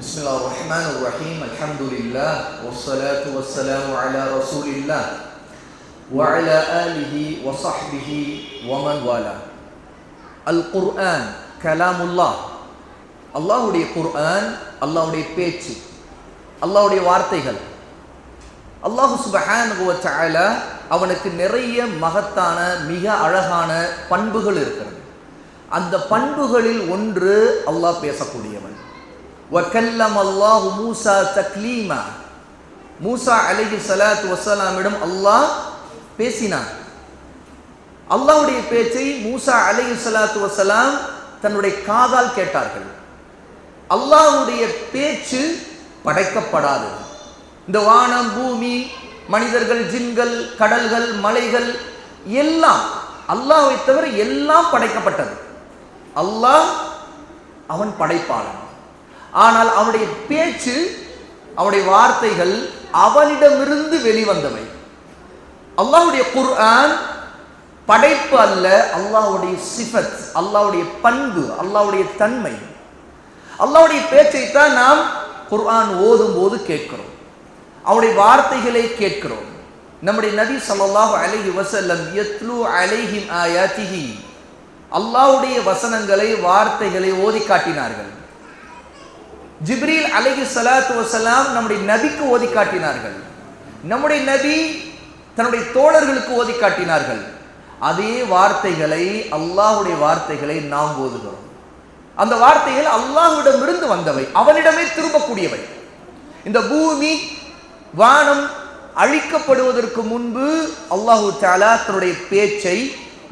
بسم الله الرحمن الرحيم الحمد لله والصلاة والسلام على رسول الله وعلى آله وصحبه ومن والاه القرآن كلام الله அல்லாஹுடைய குர்ஆன் அல்லாஹுடைய பேச்சு அல்லாஹுடைய வார்த்தைகள் அல்லாஹு சுபஹானஹு வ தஆலா அவனுக்கு நிறைய மகத்தான மிக அழகான பண்புகள் இருக்கிறது அந்த பண்புகளில் ஒன்று அல்லாஹ் பேசக்கூடியவன் வக்கல்லம் அல்லாஹ் மூசா தக்லீமா மூசா அலைஹி சலாத் வசலாமிடம் அல்லாஹ் பேசினான். அல்லாஹ்வுடைய பேச்சை மூசா அலைஹி சலாத்து வசலாம் தன்னுடைய காதால் கேட்டார்கள். அல்லாஹ்வுடைய பேச்சு படைக்கப்படாது. இந்த வானம் பூமி மனிதர்கள் ஜின்கள் கடல்கள் மலைகள் எல்லாம் அல்லாஹை தவிர எல்லாம் படைக்கப்பட்டது. அல்லாஹ் அவன் படைப்பாளன். ஆனால் அவனுடைய பேச்சு அவனுடைய வார்த்தைகள் அவனிடமிருந்து வெளிவந்தவை. அல்லாவுடைய குர்ஆன் படைப்பு அல்ல அல்லாவுடைய சிஃபத் அல்லாவுடைய பண்பு அல்லாவுடைய தன்மை. அல்லாவுடைய பேச்சை தான் நாம் குர்ஆன் ஓதும் போது கேட்கிறோம். அவனுடைய வார்த்தைகளை கேட்கிறோம். நம்முடைய நபி சல்லாஹு அலஹி வசல்லம் யத்லு அலைஹிம் ஆயாத்திஹி. அல்லாவுடைய வசனங்களை வார்த்தைகளை ஓதி காட்டினார்கள். ஜிப்ரீல் அலைஹி சலாத்து வசலாம் நம்முடைய நபிக்கு ஓதி காட்டினார்கள் நம்முடைய நபி தன்னுடைய தோழர்களுக்கு ஓதி காட்டினார்கள் அதே வார்த்தைகளை அல்லாஹ்வுடைய வார்த்தைகளை நாம் ஓதுகிறோம். அந்த வார்த்தைகள் அல்லாஹ்விடமிருந்து வந்தவை அவனிடமே திரும்பக்கூடியவை. இந்த பூமி வானம் அழிக்கப்படுவதற்கு முன்பு அல்லாஹு தாலா தன்னுடைய பேச்சை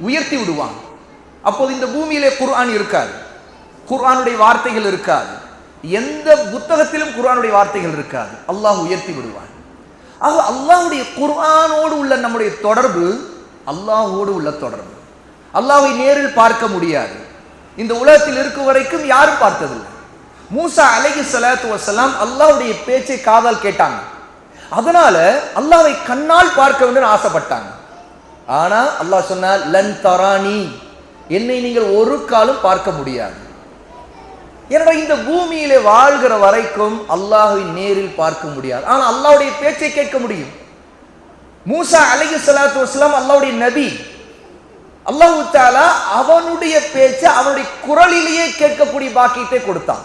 உயர்த்தி விடுவான். அப்போது இந்த பூமியிலே குர்ஆன் இருக்காது. குர்ஆனுடைய வார்த்தைகள் இருக்காது. எந்த புத்தகத்திலும் குர்ஆனுடைய வார்த்தைகள் இருக்காது. அல்லாஹ் உயர்த்தி விடுவான். ஆக அல்லாஹ்வுடைய குர்ஆனோடு உள்ள நம்முடைய தொடர்பு அல்லாஹோடு உள்ள தொடர்பு. அல்லாஹை நேரில் பார்க்க முடியாது. இந்த உலகத்தில் இருக்கும் வரைக்கும் யாரும் பார்த்ததில்லை. மூசா அலகி சலாத்து வசலாம் அல்லாஹுடைய பேச்சை காதால் கேட்டாங்க. அதனால அல்லாவை கண்ணால் பார்க்க வேண்டும் ஆசைப்பட்டாங்க. ஆனா அல்லாஹ் சொன்னார் லன் தரானி. என்னை நீங்கள் ஒரு காலம் பார்க்க முடியாது. எனவே இந்த பூமியிலே வாழ்கிற வரைக்கும் அல்லாஹை நேரில் பார்க்க முடியாது. ஆனால் அல்லாவுடைய பேச்சை கேட்க முடியும். மூசா அலைஹி சலாத்து வஸ்லாம் அல்லாவுடைய நபி. அல்லாஹு தாலா அவனுடைய பேச்சை அவனுடைய குரலிலேயே கேட்கக்கூடிய பாக்கியத்தை கொடுத்தான்.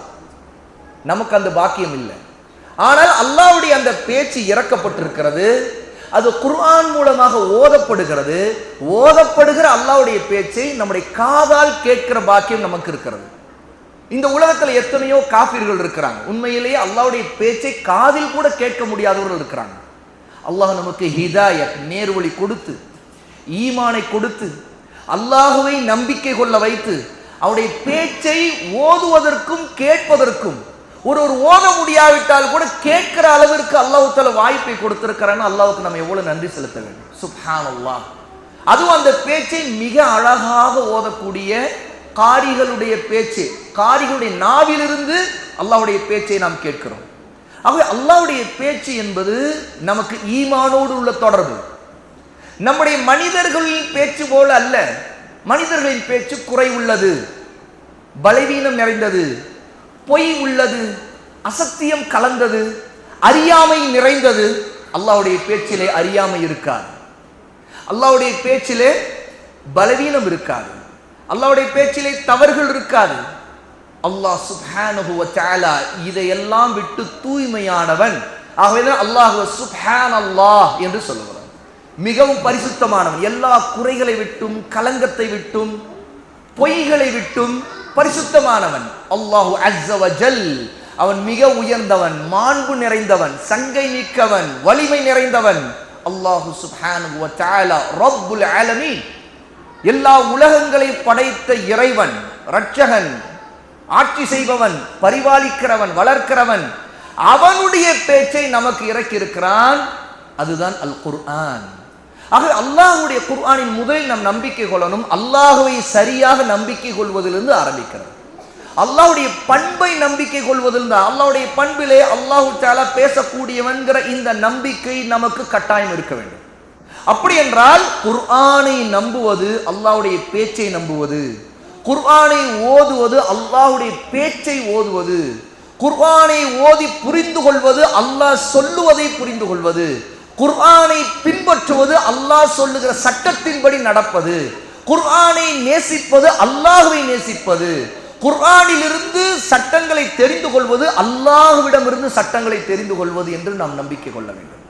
நமக்கு அந்த பாக்கியம் இல்லை. ஆனால் அல்லாவுடைய அந்த பேச்சு இறக்கப்பட்டிருக்கிறது. அது குர்ஆன் மூலமாக ஓதப்படுகிறது. ஓதப்படுகிற அல்லாஹ்வுடைய பேச்சை நம்முடைய காதால் கேட்கிற பாக்கியம் நமக்கு இருக்கிறது. இந்த உலகத்தில் எத்தனையோ காஃபிர்கள் இருக்கிறாங்க. உண்மையிலேயே அல்லாவுடைய பேச்சை காதில் கூட கேட்க முடியாதவர்கள் இருக்கிறாங்க. அல்லாஹ் நமக்கு ஹிதாயத் நேர்வழி கொடுத்து ஈமானை கொடுத்து அல்லாஹுவை நம்பிக்கை கொள்ள வைத்து அவருடைய பேச்சை ஓதுவதற்கும் கேட்பதற்கும் ஒரு ஒரு ஓத முடியாவிட்டால் கூட கேட்கிற அளவிற்கு அல்லாஹுத்தால வாய்ப்பை கொடுத்திருக்கிறான்னு அல்லாவுக்கு நம்ம எவ்வளவு நன்றி செலுத்த வேண்டும். சுப்ஹான் அல்லாஹ் அதுவும் அந்த பேச்சை மிக அழகாக ஓதக்கூடிய காரிகளுடைய பேச்சு காரிகளுடைய நாவிலிருந்து அல்லாவுடைய பேச்சை நாம் கேட்கிறோம். ஆகவே அல்லாவுடைய பேச்சு என்பது நமக்கு ஈமானோடு உள்ள தொடர்பு. நம்முடைய மனிதர்களின் பேச்சு போல அல்ல மனிதர்களின் பேச்சு குறை உள்ளது பலவீனம் நிறைந்தது பொய் உள்ளது அசத்தியம் கலந்தது அறியாமை நிறைந்தது அல்லாவுடைய பேச்சிலே அறியாமை இருக்காது. அல்லாவுடைய பேச்சிலே பலவீனம் இருக்காது. அல்லாவுடைய பேச்சிலே தவறுகள் இருக்காது. அல்லாஹ் சுப்ஹானஹு வ இதையெல்லாம் விட்டு தூய்மையானவன். ஆகவே அல்லாஹ் சுப்ஹான் அல்லாஹ் என்று சொல்லுகிறான். மிகவும் பரிசுத்தமானவன். எல்லா குறைகளை விட்டும் கலங்கத்தை விட்டும் பொய்களை விட்டும் பரிசுத்தமானவன். அல்லாஹு அஸ்ஸவஜல் அவன் மிக உயர்ந்தவன் மாண்பு நிறைந்தவன் சங்கை மிக்கவன் வலிமை நிறைந்தவன். அல்லாஹு சுப்ஹானஹு வ தஆலா ரப்புல் ஆலமீன். எல்லா உலகங்களை படைத்த இறைவன் ரட்சகன் ஆட்சி செய்பவன் பரிபாலிக்கிறவன் வளர்க்கிறவன் அவனுடைய பேச்சை நமக்கு இறக்கி இருக்கிறான் அதுதான் அல் குர்ஆன் ஆக அல்லாஹுடைய குர்ஆனின் முதலில் நம் நம்பிக்கை கொள்ளணும். அல்லாஹுவை சரியாக நம்பிக்கை கொள்வதிலிருந்து ஆரம்பிக்கிறது அல்லாஹுடைய பண்பை நம்பிக்கை கொள்வதிலிருந்து அல்லாஹுடைய பண்பிலே அல்லாஹு தாலா பேசக்கூடியவன்கிற இந்த நம்பிக்கை நமக்கு கட்டாயம் இருக்க வேண்டும். அப்படி என்றால் குர்ஆனை நம்புவது அல்லாஹ்வுடைய பேச்சை நம்புவது. குர்ஆனை ஓதுவது அல்லாஹ்வுடைய பேச்சை ஓதுவது. குர்ஆனை ஓதி புரிந்து கொள்வது அல்லாஹ் சொல்லுவதை புரிந்து கொள்வது குர்ஆனை பின்பற்றுவது அல்லாஹ் சொல்லுகிற சட்டத்தின்படி நடப்பது. குர்ஆனை நேசிப்பது அல்லாஹுவை நேசிப்பது. குர்ஆனிலிருந்து சட்டங்களை தெரிந்து கொள்வது அல்லாஹ்விடமிருந்து சட்டங்களை தெரிந்து கொள்வது என்று நாம் நம்பிக்கை கொள்ள வேண்டும்.